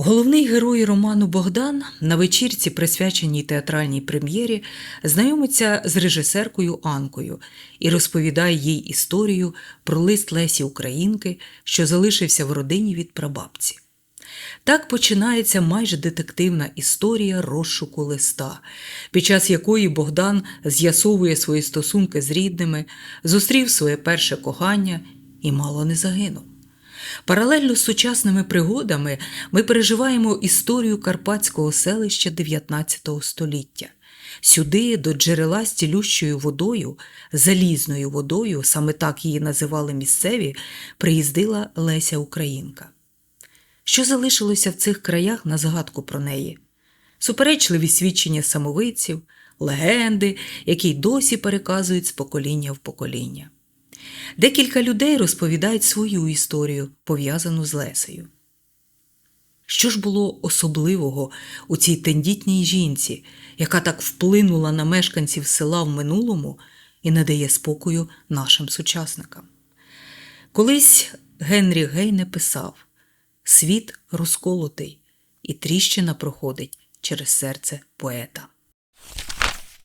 Головний герой роману Богдан на вечірці, присвяченій театральній прем'єрі, знайомиться з режисеркою Анкою і розповідає їй історію про лист Лесі Українки, що залишився в родині від прабабці. Так починається майже детективна історія розшуку листа, під час якої Богдан з'ясовує свої стосунки з рідними, зустрів своє перше кохання і мало не загинув. Паралельно з сучасними пригодами ми переживаємо історію карпатського селища 19 століття. Сюди, до джерела з цілющою водою, залізною водою, саме так її називали місцеві, приїздила Леся Українка. Що залишилося в цих краях на згадку про неї? Суперечливі свідчення самовидців, легенди, які й досі переказують з покоління в покоління. Декілька людей розповідають свою історію, пов'язану з Лесею. Що ж було особливого у цій тендітній жінці, яка так вплинула на мешканців села в минулому і не дає спокою нашим сучасникам? Колись Генрі Гейне писав: світ розколотий, і тріщина проходить через серце поета.